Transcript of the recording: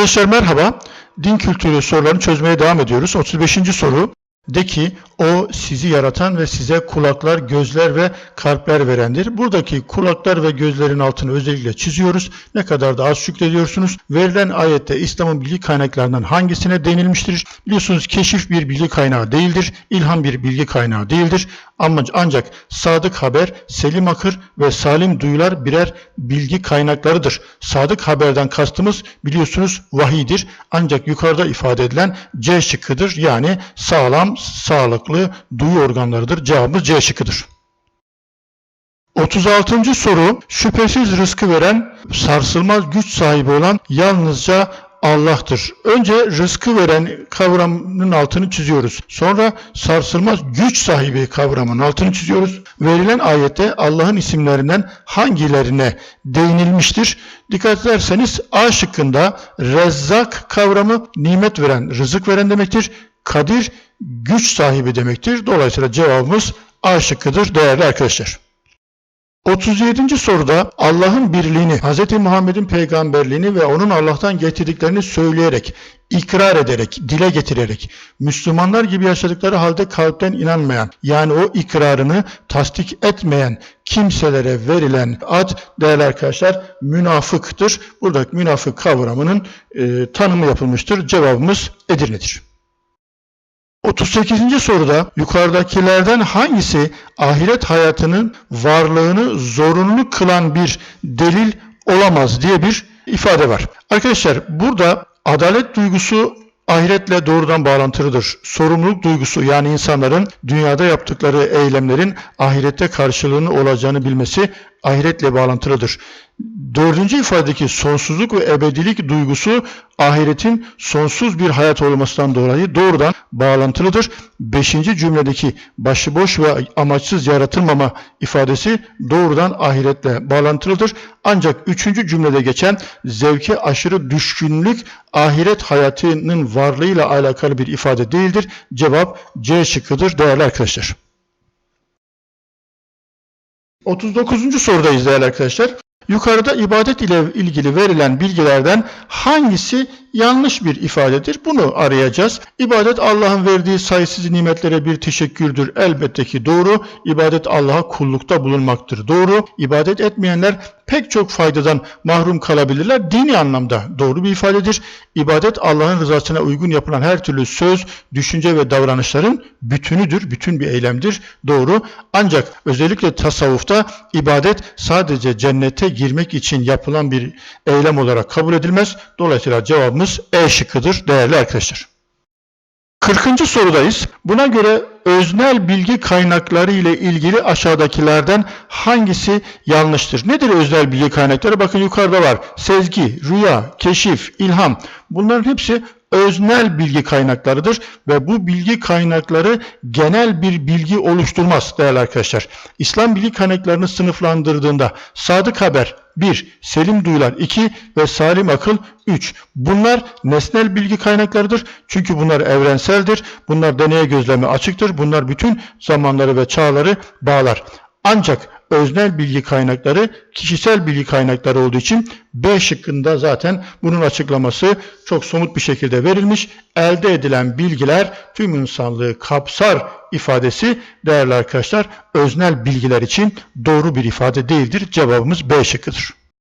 Arkadaşlar merhaba. Din kültürü sorularını çözmeye devam ediyoruz. 35. soru. De ki o sizi yaratan ve size kulaklar, gözler ve kalpler verendir. Buradaki kulaklar ve gözlerin altını özellikle çiziyoruz. Ne kadar da az şükrediyorsunuz. Verilen ayette İslam'ın bilgi kaynaklarından hangisine denilmiştir? Biliyorsunuz keşif bir bilgi kaynağı değildir. İlham bir bilgi kaynağı değildir. Ama ancak sadık haber, selim akır ve salim duyular birer bilgi kaynaklarıdır. Sadık haberden kastımız biliyorsunuz vahiydir. Ancak yukarıda ifade edilen C şıkkıdır. Yani sağlam, sağlıklı duyu organlarıdır. Cevabımız C şıkkıdır. 36. soru şüphesiz rızkı veren sarsılmaz güç sahibi olan yalnızca Allah'tır. Önce rızkı veren kavramının altını çiziyoruz. Sonra sarsılmaz güç sahibi kavramının altını çiziyoruz. Verilen ayette Allah'ın isimlerinden hangilerine değinilmiştir? Dikkat ederseniz A şıkkında Rezzak kavramı nimet veren, rızık veren demektir. Kadir güç sahibi demektir. Dolayısıyla cevabımız A şıkkıdır değerli arkadaşlar. 37. soruda Allah'ın birliğini, Hz. Muhammed'in peygamberliğini ve onun Allah'tan getirdiklerini söyleyerek, ikrar ederek, dile getirerek, Müslümanlar gibi yaşadıkları halde kalpten inanmayan, yani o ikrarını tasdik etmeyen kimselere verilen ad değerli arkadaşlar münafıktır. Buradaki münafık kavramının e, tanımı yapılmıştır. Cevabımız Edirne'dir. 38. soruda yukarıdakilerden hangisi ahiret hayatının varlığını zorunlu kılan bir delil olamaz diye bir ifade var. Arkadaşlar burada adalet duygusu ahiretle doğrudan bağlantılıdır. Sorumluluk duygusu yani insanların dünyada yaptıkları eylemlerin ahirette karşılığını olacağını bilmesi ahiretle bağlantılıdır. Dördüncü ifadedeki sonsuzluk ve ebedilik duygusu ahiretin sonsuz bir hayat olmasından dolayı doğrudan bağlantılıdır. Beşinci cümledeki başıboş ve amaçsız yaratılmama ifadesi doğrudan ahiretle bağlantılıdır. Ancak üçüncü cümlede geçen zevke aşırı düşkünlük ahiret hayatının varlığıyla alakalı bir ifade değildir. Cevap C şıkkıdır değerli arkadaşlar. 39. sorudayız değerli arkadaşlar. Yukarıda ibadet ile ilgili verilen bilgilerden hangisi yanlış bir ifadedir? Bunu arayacağız. İbadet Allah'ın verdiği sayısız nimetlere bir teşekkürdür. Elbette ki doğru. İbadet Allah'a kullukta bulunmaktır. Doğru. İbadet etmeyenler pek çok faydadan mahrum kalabilirler. Dini anlamda doğru bir ifadedir. İbadet Allah'ın rızasına uygun yapılan her türlü söz, düşünce ve davranışların bütünüdür. Bütün bir eylemdir. Doğru. Ancak özellikle tasavvufta ibadet sadece cennete girmek için yapılan bir eylem olarak kabul edilmez. Dolayısıyla cevabımız E şıkkıdır değerli arkadaşlar. 40. sorudayız. Buna göre öznel bilgi kaynakları ile ilgili aşağıdakilerden hangisi yanlıştır? Nedir öznel bilgi kaynakları? Bakın yukarıda var. Sezgi, rüya, keşif, ilham. Bunların hepsi öznel bilgi kaynaklarıdır ve bu bilgi kaynakları genel bir bilgi oluşturmaz değerli arkadaşlar. İslam bilgi kaynaklarını sınıflandırdığında sadık haber 1, selim duyular 2 ve salim akıl 3. Bunlar nesnel bilgi kaynaklarıdır. Çünkü bunlar evrenseldir. Bunlar deneye gözleme açıktır. Bunlar bütün zamanları ve çağları bağlar. Ancak öznel bilgi kaynakları kişisel bilgi kaynakları olduğu için B şıkkında zaten bunun açıklaması çok somut bir şekilde verilmiş. Elde edilen bilgiler tüm insanlığı kapsar ifadesi değerli arkadaşlar öznel bilgiler için doğru bir ifade değildir. Cevabımız B şıkkıdır.